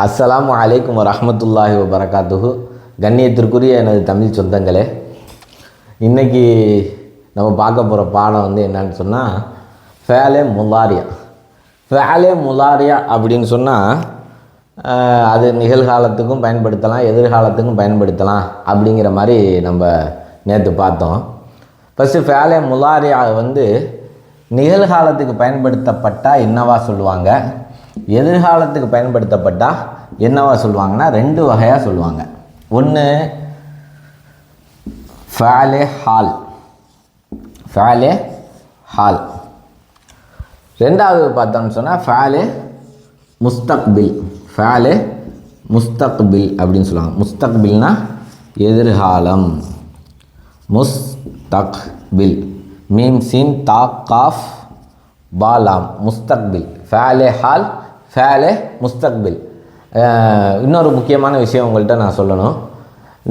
அஸ்லாம் அலைக்கும் வரமத்துல்லாஹி வரகாத்துஹு கண்ணியத்திற்குரிய எனது தமிழ் சொந்தங்களே இன்றைக்கி நம்ம பார்க்க போகிற பாடம் வந்து என்னன்னு சொன்னால் ஃபேலே முலாரியா. ஃபேலே முலாரியா அப்படின்னு சொன்னால் அது நிகழ்காலத்துக்கும் பயன்படுத்தலாம் எதிர்காலத்துக்கும் பயன்படுத்தலாம் அப்படிங்கிற மாதிரி நம்ம நேற்று பார்த்தோம். ஃபஸ்ட்டு ஃபேலே முலாரியா வந்து நிகழ்காலத்துக்கு பயன்படுத்தப்பட்டால் என்னவா சொல்லுவாங்க? எதிர்காலத்துக்கு பயன்படுத்தப்பட்டால் என்னவா சொல்லுவாங்கன்னா ரெண்டு வகையாக சொல்லுவாங்க. ஒன்று ஃபேலே ஹால். ஃபேலே ஹால். ரெண்டாவது பார்த்தோம்னு சொன்னால் ஃபேலே முஸ்தக்பில். ஃபேலே முஸ்தக்பில் அப்படின்னு சொல்லுவாங்க. முஸ்தக்பில்னா எதிர்காலம். முஸ்தக்பில் மீம் சீன் தாக் காஃப் பாலாம் முஸ்தக்பில். ஃபேலே ஹால் ஃபேலே முஸ்தக்பில். இன்னொரு முக்கியமான விஷயம் உங்கள்கிட்ட நான் சொல்லணும்.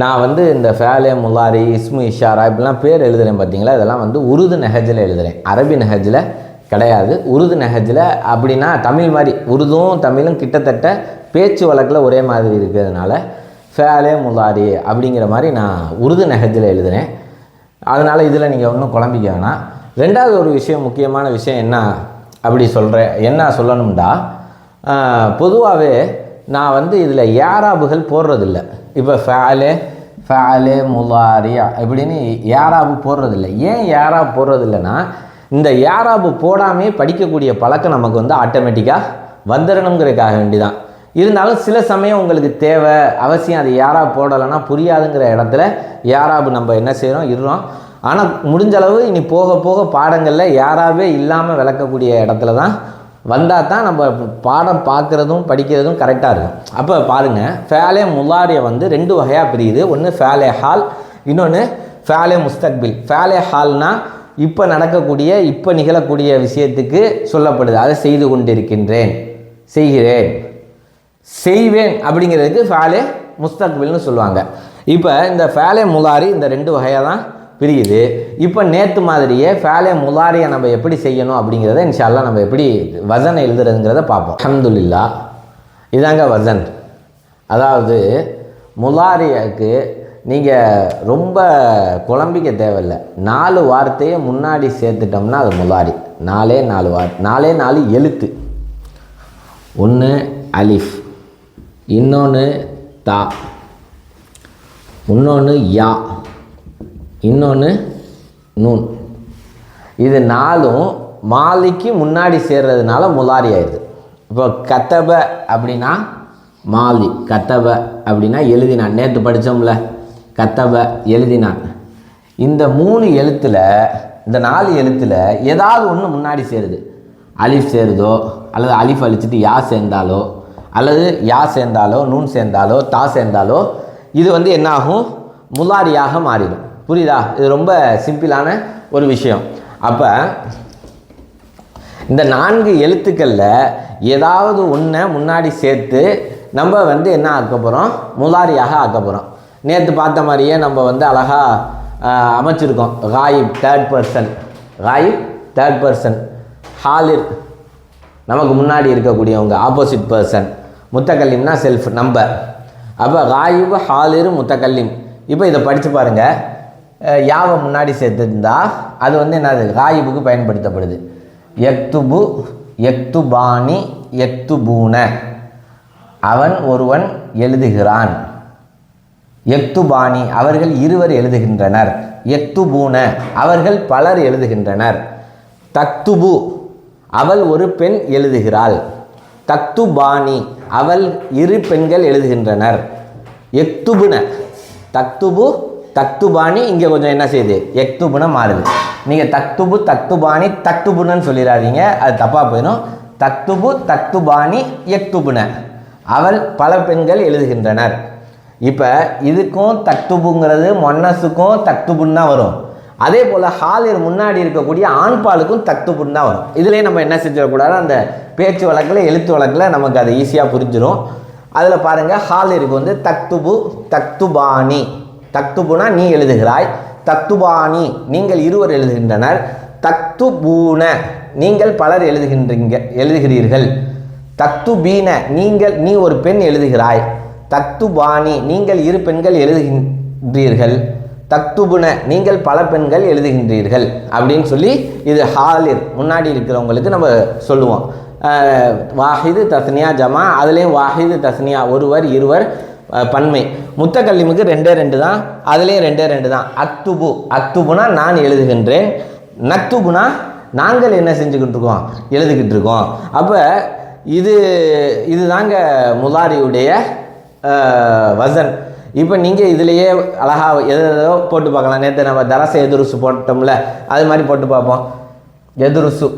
நான் வந்து இந்த ஃபேலே முலாரி இஸ்மு இஷாரா இப்படிலாம் பேர் எழுதுகிறேன் பார்த்தீங்களா? இதெல்லாம் வந்து உருது நெஹஜில் எழுதுகிறேன் அரபி நெஹஜில் கிடையாது. உருது நெஹஜில் அப்படின்னா தமிழ் மாதிரி உருதும் தமிழும் கிட்டத்தட்ட பேச்சு வழக்கில் ஒரே மாதிரி இருக்கிறதுனால ஃபேலே முலாரி அப்படிங்கிற மாதிரி நான் உருது நெஹஜில் எழுதுகிறேன் அதனால் இதில் நீங்கள் ஒன்றும் குழம்பிக்க வேணாம். ரெண்டாவது ஒரு விஷயம் முக்கியமான விஷயம் என்ன அப்படி சொல்கிறேன் என்ன சொல்லணும்டா? பொதுவாகவே நான் வந்து இதில் ஏராபுகள் போடுறதில்ல. இப்போ ஃபேலே ஃபேலே முலாரியா இப்படின்னு ஏராபு போடுறதில்ல. ஏன் ஏராப் போடுறதில்லைன்னா இந்த ஏராபு போடாமே படிக்கக்கூடிய பழக்கம் நமக்கு வந்து ஆட்டோமேட்டிக்காக வந்துடணுங்கிறதுக்காக வேண்டிதான். இருந்தாலும் சில சமயம் உங்களுக்கு தேவை அவசியம் அது யாரா போடலைன்னா புரியாதுங்கிற இடத்துல யாராபு நம்ம என்ன செய்கிறோம் இருறோம் ஆனால் முடிஞ்சளவு இனி போக போக பாடங்களில் யாராவே இல்லாமல் விளக்கக்கூடிய இடத்துல தான் வந்தால் தான் நம்ம பாடம் பார்க்குறதும் படிக்கிறதும் கரெக்டாக இருக்கும். அப்போ பாருங்கள் ஃபேலே முலாரியை வந்து ரெண்டு வகையாக பிரியுது. ஒன்று ஃபேலே ஹால் இன்னொன்று ஃபேலே முஸ்தக்பில். ஃபேலே ஹால்னால் இப்போ நடக்கக்கூடிய இப்போ நிகழக்கூடிய விஷயத்துக்கு சொல்லப்படுது. அதை செய்து கொண்டிருக்கின்றேன். செய்கிறேன். செய்வேன் அப்படிங்கிறதுக்கு ஃபேலே முஸ்தக்பில்னு சொல்லுவாங்க. இப்போ இந்த ஃபேலே முலாரி இந்த ரெண்டு வகையாக தான் பிரியுது. இப்போ நேற்று மாதிரியே ஃபேலே முலாரியை நம்ம எப்படி செய்யணும் அப்படிங்கிறத இன்ஷால்லாம் நம்ம எப்படி வசனை எழுதுறதுங்கிறத பார்ப்போம். அஹமதுல்லா இதாங்க வசன். அதாவது முலாரியாவுக்கு நீங்கள் ரொம்ப குழம்பிக்க தேவையில்லை. நாலு வார்த்தையை முன்னாடி சேர்த்துட்டோம்னா அது முலாரி. நாலே நாலு வார் நாலே நாலு எழுத்து. ஒன்று அலிஃப். இன்னொன்று தா. இன்னொன்று யா. இன்னொன்று நூன். இது நாலும் மாலிக்கு முன்னாடி சேர்றதுனால முலாரி ஆயிடுது. இப்போ கத்தப அப்படின்னா மாலி கத்தப அப்படின்னா எழுதினான். நேற்று படித்தோம்ல கத்தப எழுதினான். இந்த மூணு எழுத்தில் இந்த நாலு எழுத்தில் ஏதாவது ஒன்று முன்னாடி சேருது. அலிஃப் சேருதோ அல்லது அலிஃப் அழிச்சிட்டு யா சேர்ந்தாலோ அல்லது யா சேர்ந்தாலோ நூன் சேர்ந்தாலோ தா சேர்ந்தாலோ இது வந்து என்னாகும்? முலாரியாக மாறிடும். புரியுதா? இது ரொம்ப சிம்பிளான ஒரு விஷயம். அப்போ இந்த நான்கு எழுத்துக்களில் ஏதாவது ஒன்றை முன்னாடி சேர்த்து நம்ம வந்து என்ன ஆக்க போகிறோம் முலாரியாக ஆக்க போகிறோம் நேற்று பார்த்த மாதிரியே நம்ம வந்து அழகாக அமைச்சிருக்கோம். ராயிப் தேர்ட் பர்சன் ராயிப் தேர்ட் பர்சன் ஹாலிர் நமக்கு முன்னாடி இருக்கக்கூடியவங்க ஆப்போசிட் பர்சன் முத்தக்கல்லிம்னா செல்ஃப் நம்பர் அப்போ காயிபு ஹாலிர் முத்தக்கல்லிம் இப்போ இதை படித்து பாருங்கள் யாவை முன்னாடி சேர்த்துருந்தா அது வந்து என்னது? காயிபுக்கு பயன்படுத்தப்படுது. எக்துபு எக்துபானி எக்துபூன. அவன் ஒருவன் எழுதுகிறான். எக்துபானி அவர்கள் இருவர் எழுதுகின்றனர். எக்துபூன அவர்கள் பலர் எழுதுகின்றனர். தக்துபு அவள் ஒரு பெண் எழுதுகிறாள். தக்துபானி அவள் இரு பெண்கள் எழுதுகின்றனர். எக்துபுன தக்துபு தக்துபானி இங்கே கொஞ்சம் என்ன செய்யுது? எக்துபுன மாறுது. நீங்கள் தக்துபு தக்துபானி தக்துபுனன்னு சொல்லிடாதீங்க. அது தப்பாக போயிடும். தக்துபு தக்துபானி எக்துபுன. அவள் பல பெண்கள் எழுதுகின்றனர். இப்போ இதுக்கும் தக்துபுங்கிறது மொன்னஸுக்கும் தக்துபுன்னு தான் வரும். அதே போல் ஹாலிர் முன்னாடி இருக்கக்கூடிய ஆண்பாலுக்கும் தக்துபுன்னு தான் வரும். இதுலேயே நம்ம என்ன செஞ்சிடக்கூடாது? அந்த பேச்சு வழக்கில் எழுத்து வழக்கில் நமக்கு அது ஈஸியாக புரிஞ்சிடும் அதில் பாருங்கள் ஹாலிருக்கு வந்து தக்துபு தக்துபானி. தக்துபுனா நீ எழுதுகிறாய். தக்துபானி நீங்கள் இருவர் எழுதுகின்றனர். தக்துபூன நீங்கள் பலர் எழுதுகின்றீங்க எழுதுகிறீர்கள். தக்துபீன நீங்கள் நீ ஒரு பெண் எழுதுகிறாய். தக்துபாணி நீங்கள் இரு பெண்கள் எழுதுகின்றீர்கள். தக்துபுன நீங்கள் பல பெண்கள் எழுதுகின்றீர்கள். அப்படின்னு சொல்லி இது ஹாலிர். முன்னாடி இருக்கிறவங்களுக்கு நம்ம சொல்லுவோம். வாஹிது தஸ்னியா ஜமா அதுலேயும் வாஹிது தஸ்னியா ஒருவர் இருவர் பன்மை பன்மை. முத்தக்கல்லிமுக்கு ரெண்டே ரெண்டு தான் அதுலேயும் ரெண்டே ரெண்டு தான். அத்துபு அத்துபுனா நான் எழுதுகின்றேன். நக்துபுனா நாங்கள் என்ன செஞ்சுக்கிட்டு இருக்கோம் எழுதிக்கிட்டு இருக்கோம் அப்போ இது இதுதாங்க முலாரியுடைய வசன். இப்போ நீங்கள் இதுலேயே அழகாக எதோ போட்டு பார்க்கலாம். நேற்று நம்ம தரச எதுருசு போட்டோம்ல அது மாதிரி போட்டு பார்ப்போம். எதுருசு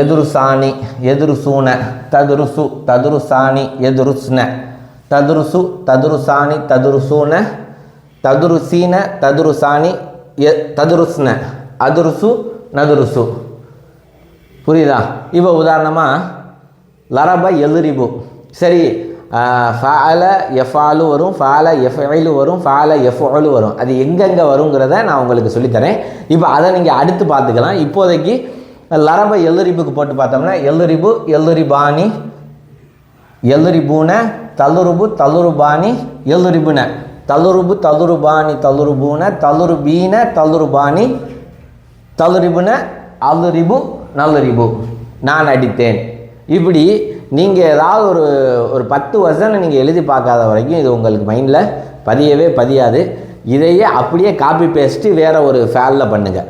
எதுருசாணி எதுருசூன ததுருசு ததுருசாணி எதுருஸ்ன ததுருசு ததுருசாணி ததுருசூன ததுருசீன ததுருசாணி எ ததுருஸ்ன. அதுருசு நதுருசு. புரியுதா? இப்போ உதாரணமாக லரப எலுரிபு சரி ஃபால எஃபாலு வரும் ஃபால எஃபைலு வரும் ஃபால எஃபாலு வரும். அது எங்கெங்கே வருங்கிறத நான் உங்களுக்கு சொல்லித்தரேன். இப்போ அதை நீங்கள் அடுத்து பார்த்துக்கலாம். இப்போதைக்கு லரப எல்லுரிபுக்கு போட்டு பார்த்தோம்னா எல்லுரிபு எல்லுரிபானி எல்லுரிபூன தல்லுருபு தல்லுருபானி எல்லுரிபுன. தல்லுருபு தல்லுருபானி தல்லுருபூன தல்லுருபீன தல்லுருபானி தல்லுரிபுன அல்லுரிபு நல்லுரிபு. நான் அடித்தேன். இப்படி நீங்கள் ஏதாவது ஒரு ஒரு பத்து வருஷம் நீங்கள் எழுதி பார்க்காத வரைக்கும் இது உங்களுக்கு மைண்டில் பதியவே பதியாது. இதையே அப்படியே காப்பி பேஸ்ட்டு வேறு ஒரு ஃபேலில் பண்ணுங்கள்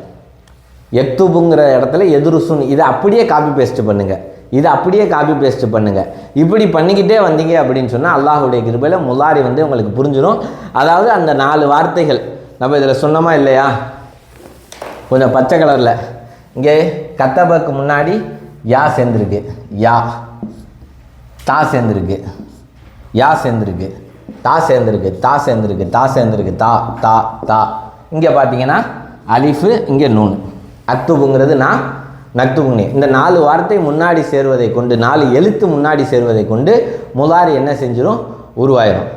எக்துபுங்கிற இடத்துல எதிர்சுன்னு இதை அப்படியே காப்பி பேஸ்ட்டு பண்ணுங்கள் இதை அப்படியே காப்பி பேஸ்ட் பண்ணுங்கள் இப்படி பண்ணிக்கிட்டே வந்தீங்க அப்படின்னு சொன்னால் அல்லாஹுடைய கிருபையில் முலாரி வந்து உங்களுக்கு புரிஞ்சிடும் அதாவது அந்த நாலு வார்த்தைகள் நம்ம இதில் சொன்னோமா இல்லையா? கொஞ்சம் பச்சை கலரில் இங்கே கத்தபக்கு முன்னாடி யா சேர்ந்துருக்கு. யா. தா சேர்ந்துருக்கு. யா சேர்ந்துருக்கு. தா சேர்ந்துருக்கு. தா சேர்ந்துருக்கு. தா சேர்ந்துருக்கு. தா தா தா. இங்கே பார்த்தீங்கன்னா அலிஃபு இங்கே நூன். அத்துபுங்கிறது நான் நக்துபுங்னி இந்த நாலு வார்த்தை முன்னாடி சேருவதை கொண்டு நாலு எழுத்து முன்னாடி சேருவதை கொண்டு முலாரி என்ன செஞ்சிடும் உருவாயிரும்.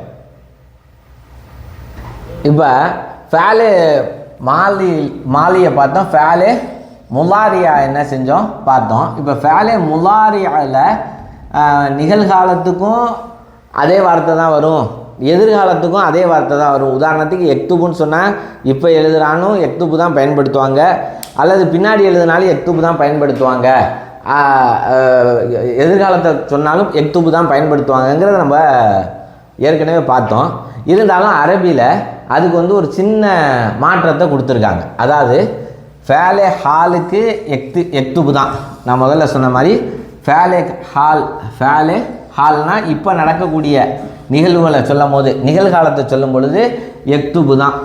இப்போ ஃபேலே மாலி மாலியை பார்த்தோம். ஃபேலே முலாரியா என்ன செஞ்சோம்? பார்த்தோம். இப்போ ஃபேலே முலாரியாவில் நிகழ்காலத்துக்கும் அதே வார்த்தை தான் வரும். எதிர்காலத்துக்கும் அதே வார்த்தை தான் வரும். உதாரணத்துக்கு எக்துபுன்னு சொன்னால் இப்போ எழுதுகிறானும் எக்துபு தான் பயன்படுத்துவாங்க. அல்லது பின்னாடி எழுதுனாலும் எக்துபு தான் பயன்படுத்துவாங்க. எதிர்காலத்தை சொன்னாலும் எக்துபு தான் பயன்படுத்துவாங்கங்கிறத நம்ம ஏற்கனவே பார்த்தோம். இருந்தாலும் அரபியில் அதுக்கு வந்து ஒரு சின்ன மாற்றத்தை கொடுத்துருக்காங்க. அதாவது ஃபேலே ஹாலுக்கு எக்து எக்துபு தான். நான் முதல்ல சொன்ன மாதிரி ஃபேலே ஹால் ஃபேலே ஹால்னால் இப்போ நடக்கக்கூடிய நிகழ்வுகளை சொல்லும் போது நிகழ்காலத்தை சொல்லும் பொழுது எக்துபு தான்.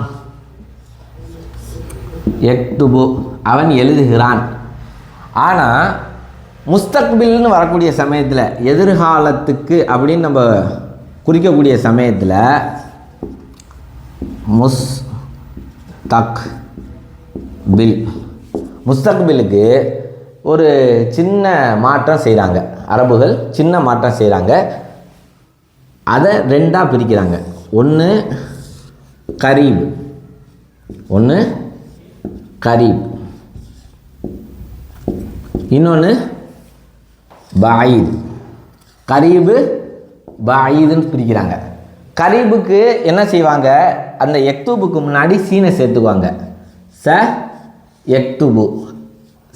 எக்துபு அவன் எழுதுகிறான். ஆனால் முஸ்தக்பில்னு வரக்கூடிய சமயத்தில் எதிர்காலத்துக்கு அப்படின்னு நம்ம குறிக்கக்கூடிய சமயத்தில் முஸ் தக் பில் முஸ்தக்பிலுக்கு ஒரு சின்ன மாற்றம் செய்கிறாங்க அரபுகள் சின்ன மாற்றம் செய்கிறாங்க அதை ரெண்டாக பிரிக்கிறாங்க. ஒன்று கரீப் ஒன்று கரீப் இன்னொன்று பாயித் கரீபு பாயிதுன்னு பிரிக்கிறாங்க. கரீபுக்கு என்ன செய்வாங்க? அந்த எக்தூபுக்கு முன்னாடி சீனை சேர்த்துக்குவாங்க. ச எக்துபு.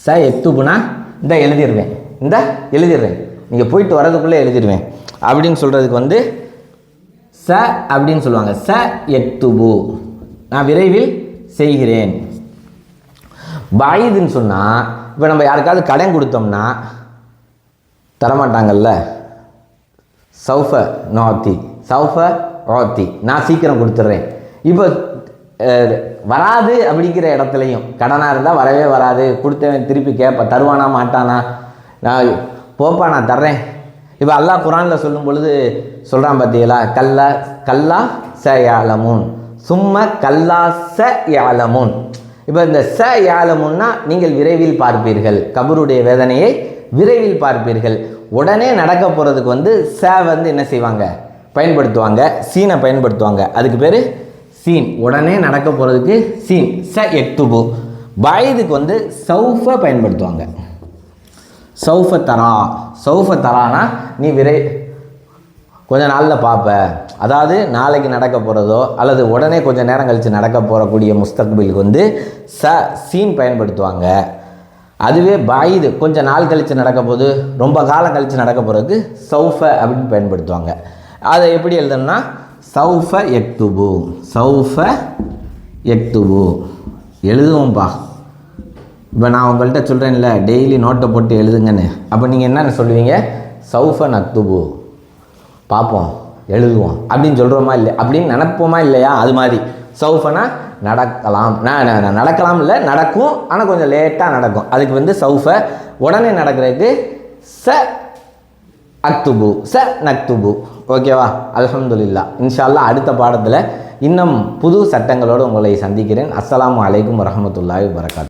ச எக்துபுனா இந்த எழுதிடுவேன் இந்த எழுதிடுறேன் நீங்கள் போயிட்டு வரதுக்குள்ளே எழுதிடுவேன் அப்படின்னு சொல்கிறதுக்கு வந்து ச அப்படின்னு சொல்லுவாங்க. ச எத்துபு. நான் விரைவில் செய்கிறேன். பாயுதுன்னு சொன்னால் இப்போ நம்ம யாருக்காவது கடன் கொடுத்தோம்னா தரமாட்டாங்கல்ல? சௌஃப நோத்தி. சௌஃப ஓத்தி நான் சீக்கிரம் கொடுத்துட்றேன் இப்போ வராது அப்படிங்கிற இடத்துலையும் கடனாக இருந்தால் வரவே வராது. கொடுத்தவன் திருப்பி கேட்ப தருவானா மாட்டானா? நான் போப்பா நான் தர்றேன். இப்போ அல்லாஹ் குரானில் சொல்லும் பொழுது சொல்கிறான் பார்த்தீங்களா கல்லா கல்லா ச யாலமுன் சும்ம கல்லா ச யாலமுன் இப்போ இந்த ச யாலமுன்னா நீங்கள் விரைவில் பார்ப்பீர்கள். கபருடைய வேதனையை விரைவில் பார்ப்பீர்கள். உடனே நடக்க போகிறதுக்கு வந்து ச வந்து என்ன செய்வாங்க? பயன்படுத்துவாங்க. சீனை பயன்படுத்துவாங்க. அதுக்கு பேர் சீன். உடனே நடக்க போகிறதுக்கு சீன். ச எக்துபு பாயுதுக்கு வந்து சௌஃபை பயன்படுத்துவாங்க. சௌஃப தரா. சௌஃப தரானா நீ விரை கொஞ்ச நாளில் பார்ப்ப அதாவது நாளைக்கு நடக்க போகிறதோ அல்லது உடனே கொஞ்சம் நேரம் கழித்து நடக்க போகக்கூடிய முஸ்தக்பிலுக்கு வந்து ச சீன் பயன்படுத்துவாங்க. அதுவே பாயுது கொஞ்சம் நாள் கழித்து நடக்க போகுது ரொம்ப காலம் கழித்து நடக்க போகிறதுக்கு சௌஃப அப்படின்னு பயன்படுத்துவாங்க. அதை எப்படி எழுதணும்னா சௌஃப எக்துபு. சௌஃப எக்துபு. எழுதுவோம்ப்பா இப்போ நான் உங்கள்கிட்ட சொல்கிறேன்ல டெய்லி நோட்டை போட்டு எழுதுங்கன்னு. அப்போ நீங்கள் என்ன சொல்லுவீங்க? சௌஃப நக்துபு. பார்ப்போம் எழுதுவோம். அப்படின்னு சொல்கிறோமா இல்லை அப்படின்னு நினைப்போமா இல்லையா? அது மாதிரி. சௌஃபனா நடக்கலாம். நான் நடக்கலாம் இல்லை நடக்கும். ஆனால் கொஞ்சம் லேட்டாக நடக்கும். அதுக்கு வந்து சௌஃப உடனே நடக்கிறதுக்கு ச அக்துபு ச நக்துபு. ஓகேவா அலமதுல்லா இன்ஷால்லா அடுத்த பாடத்தில் இன்னும் புது சட்டங்களோடு உங்களை சந்திக்கிறேன். அஸ்ஸலாமு அலைக்கும் வரஹ்மத்துல்லாஹி வரகாத்